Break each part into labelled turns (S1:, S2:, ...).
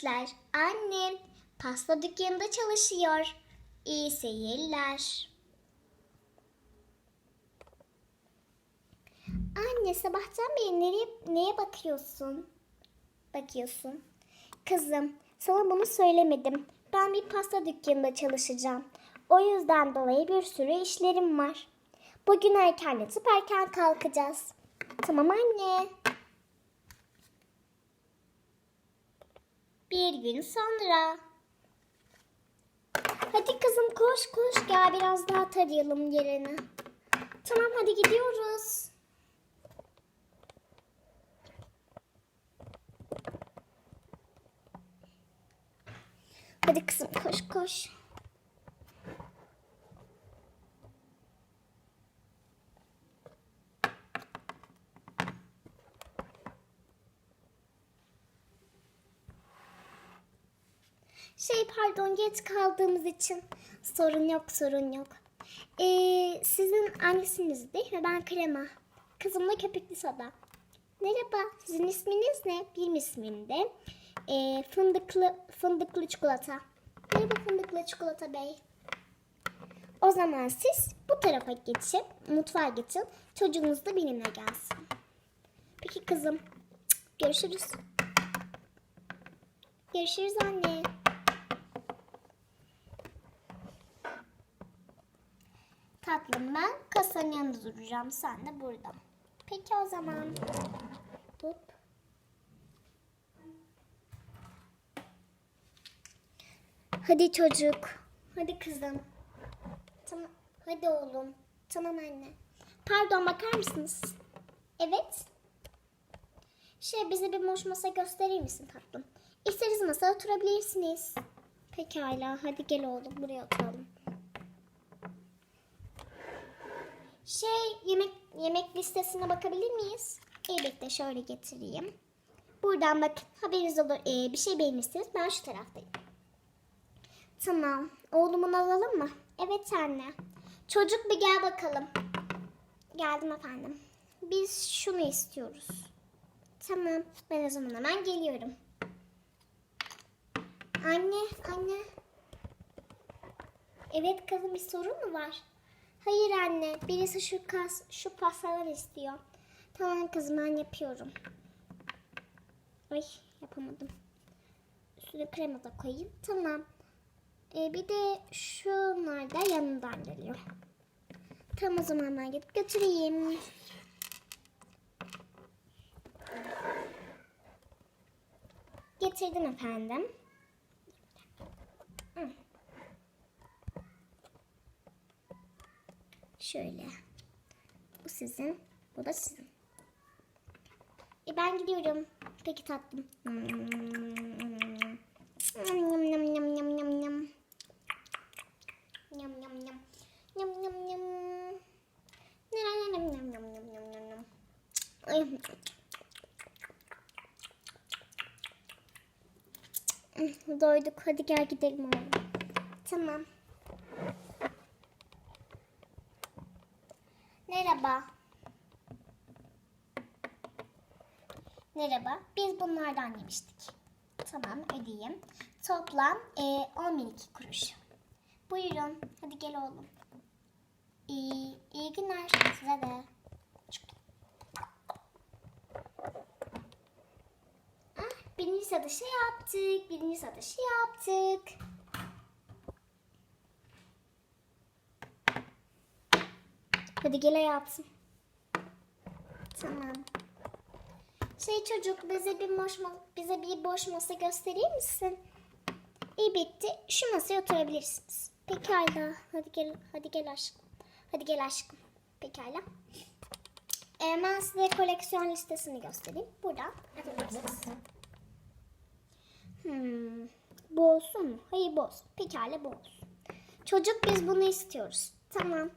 S1: işler. Annem pasta dükkanında çalışıyor. İyi seyirler. Anne sabahtan beri nereye, neye bakıyorsun? Bakıyorsun. Kızım sana bunu söylemedim. Ben bir pasta dükkanında çalışacağım. O yüzden dolayı bir sürü işlerim var. Bugün erken yatıp erken kalkacağız. Tamam anne. Bir gün sonra. Hadi kızım koş koş gel biraz daha tarayalım yerini. Tamam hadi gidiyoruz. Hadi kızım koş koş. Şey pardon geç kaldığımız için sorun yok sorun yok. Ee, sizin annesiniz değil mi? Ben Krema. Kızımla köpüklü soda. Merhaba sizin isminiz ne? Benim ismim de ee, fındıklı, fındıklı çikolata. Merhaba fındıklı çikolata bey. O zaman siz bu tarafa geçin, mutfağa geçin. Çocuğunuz da benimle gelsin. Peki kızım. Görüşürüz. Görüşürüz anne. Tatlım ben kasanın yanında duracağım. Sen de burada. Peki o zaman. Hop. Hadi çocuk. Hadi kızım. Tamam. Hadi oğlum. Tamam anne. Pardon bakar mısınız? Evet. Şey bize bir boş masa gösterir misin tatlım? İsteriz masaya oturabilirsiniz. Pekala. Hadi gel oğlum buraya oturalım. Şey yemek yemek listesine bakabilir miyiz? Elbette şöyle getireyim. Buradan bakın haberiniz olur. Ee, bir şey beğenirseniz ben şu taraftayım. Tamam. Oğlumun alalım mı? Evet anne. Çocuk bir gel bakalım. Geldim efendim. Biz şunu istiyoruz. Tamam. Ben o zaman hemen geliyorum. Anne, anne. Evet kızım bir sorun mu var? Hayır anne. Birisi şu kas, şu pastalar istiyor. Tamam kızım ben yapıyorum. Ay yapamadım. Üstüne krema da koyayım. Tamam. Ee, bir de şunlar da yanından geliyor. Tamam o zaman ben gidip götüreyim. Getirdim efendim. Şöyle. Bu sizin, bu da sizin. E ben gidiyorum. Peki tatlım. Yum yum yum yum yum yum yum. Yum yum yum. Yum yum yum. Yum yum yum yum yum yum yum yum. Ay. Doyduk. Hadi gel gidelim oğlum. Tamam. Merhaba. Merhaba. Biz bunlardan yemiştik. Tamam ödeyeyim. Toplam e, 12 kuruş. Buyurun. Hadi gel oğlum. İyi, iyi günler size de. Ah, birinci satışı yaptık. Birinci satışı yaptık. Hadi gel hayatım. Tamam. Şey çocuk bize bir boş bize bir boş masa gösterir misin? İyi bitti. Şu masaya oturabilirsiniz. Pekala. Hadi gel hadi gel aşkım. Hadi gel aşkım. Pekala. Ee, ben size koleksiyon listesini göstereyim. Atabilirsiniz. Hmm. Bu olsun mu? Hayır bu olsun. Pekala bu olsun. Çocuk biz bunu istiyoruz. Tamam.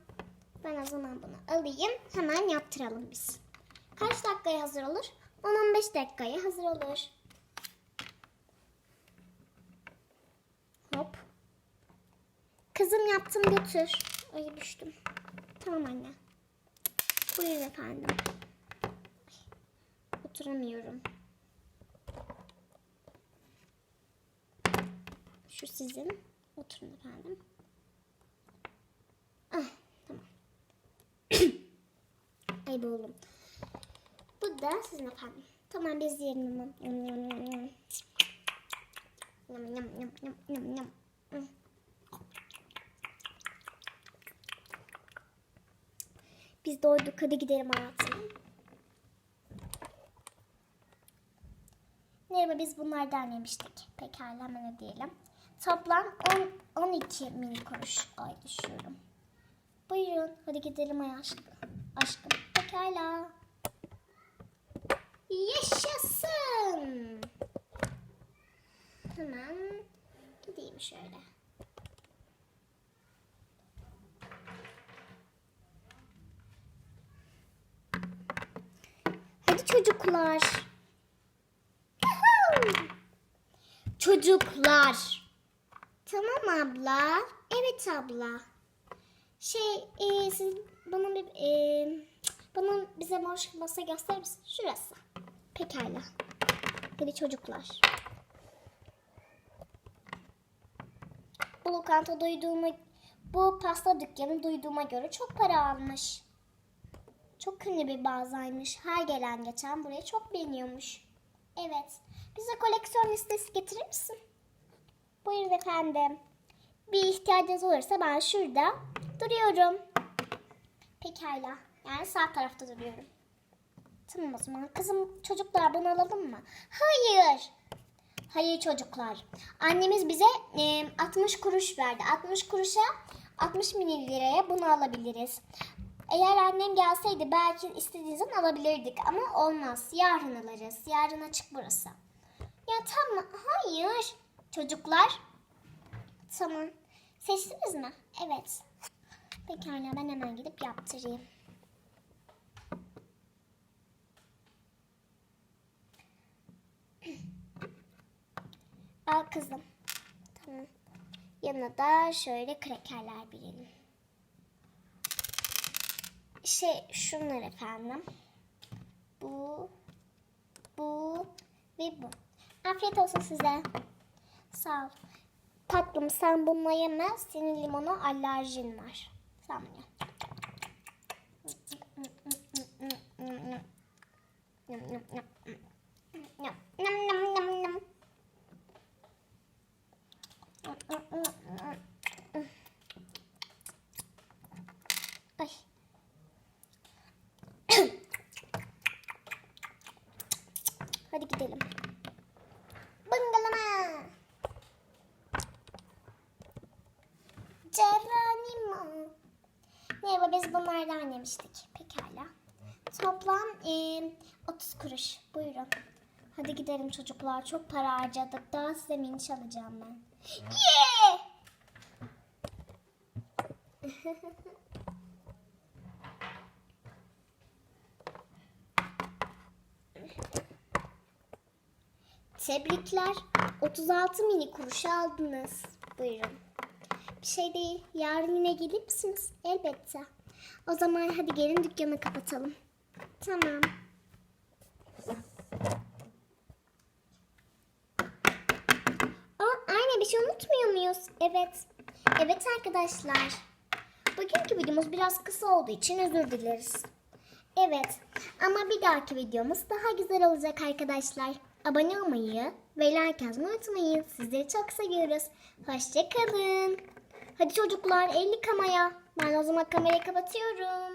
S1: Ben o zaman bunu alayım. Hemen yaptıralım biz. Kaç dakikaya hazır olur? 10-15 dakikaya hazır olur. Hop. Kızım yaptım götür. Ay düştüm. Tamam anne. Buyur efendim. Oturamıyorum. Şu sizin. Oturun efendim. Ah, tamam. Ay boğuldum. Bu da sizin efendim. Tamam biz yiyelim. Yum, yum, yum, yum. Yum, yum, yum, yum, yum, yum. Biz doyduk. Hadi gidelim hayatım. Merhaba biz bunlardan yemiştik. Pekala hemen ödeyelim. Toplam 10, 12 mini kuruş. Ay düşüyorum. Buyurun hadi gidelim ay aşkım. Aşkım pekala. Yaşasın. Hemen gideyim şöyle. Hadi çocuklar. Çocuklar. Tamam abla. Evet abla. Şey, e, siz bana bir e, bana bize boş masa gösterir misin? Şurası. Pekala. Hadi çocuklar. Bu lokanta duyduğuma, bu pasta dükkanı duyduğuma göre çok para almış. Çok ünlü bir bazaymış. Her gelen geçen burayı çok beğeniyormuş. Evet. Bize koleksiyon listesi getirir misin? Buyurun efendim. Bir ihtiyacınız olursa ben şurada duruyorum. Pekala. Yani sağ tarafta duruyorum. Tamam o zaman. Kızım çocuklar bunu alalım mı? Hayır. Hayır çocuklar. Annemiz bize e, 60 kuruş verdi. 60 kuruşa 60 milyon liraya bunu alabiliriz. Eğer annem gelseydi belki istediğinizden alabilirdik ama olmaz. Yarın alırız. Yarın açık burası. Ya tamam. Hayır. Çocuklar. Tamam. Seçtiniz mi? Evet. Pekala ben hemen gidip yaptırayım. Kızım. Tamam. Yanına da şöyle krekerler bilelim. Şey şunlar efendim. Bu, bu ve bu. Afiyet olsun size. Sağ ol. Tatlım sen bununla yeme. Senin limona alerjin var. Sen bunu ye. Yum, yum, yum. Yum, yum, yum, yum, yum. Ay. Hadi gidelim. Bungalama. Geronimo. Merhaba biz bunlardan yemiştik. Pekala. Toplam eee, 30 kuruş. Buyurun. Hadi gidelim çocuklar. Çok para harcadık. Daha size miniş alacağım ben. Yeah! Tebrikler. 36 mini kuruş aldınız. Buyurun. Bir şey değil. Yarın yine gelir misiniz? Elbette. O zaman hadi gelin dükkanı kapatalım. Tamam. Aa, aynı bir şey unutmuyor muyuz? Evet. Evet arkadaşlar. Bugünkü videomuz biraz kısa olduğu için özür dileriz. Evet ama bir dahaki videomuz daha güzel olacak arkadaşlar. Abone olmayı ve like yazmayı unutmayın. Sizleri çok seviyoruz. Hoşçakalın. Hadi çocuklar el yıkamaya. Ben o zaman kamerayı kapatıyorum.